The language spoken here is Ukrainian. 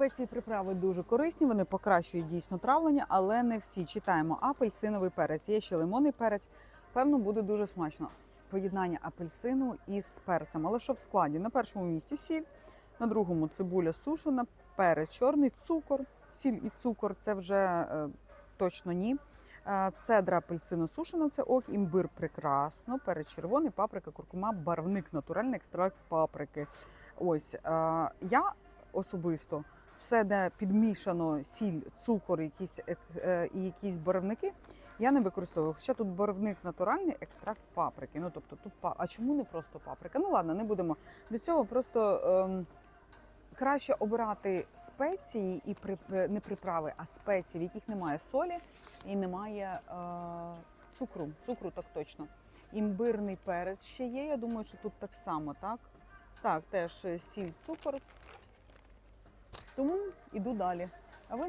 Спеції приправи дуже корисні, вони покращують дійсно травлення, але не всі. Читаємо апельсиновий перець. Є ще лимонний перець. Певно, буде дуже смачно. Поєднання апельсину із перцем. Але що в складі? На першому місці сіль, на другому цибуля сушена, перець чорний, цукор. Сіль і цукор це вже е, точно ні. Е, Цедра апельсину сушена, це ок, імбир прекрасно, перець червоний, паприка, куркума, барвник, натуральний екстракт паприки. Ось е, я особисто все, де підмішано сіль, цукор, якісь ек- е, і якісь барвники, я не використовую. Хоча тут барвник натуральний, екстракт паприки. Ну тобто тут па- а чому не просто паприка? Ну ладно, не будемо до цього. Просто ем, краще обирати спеції і при, е, не приправи, а спеції, в яких немає солі і немає е, цукру. Цукру так точно. Імбирний перець ще є. Я думаю, що тут так само, так? Так, теж е, сіль, цукор. Тому іду далі. А ви не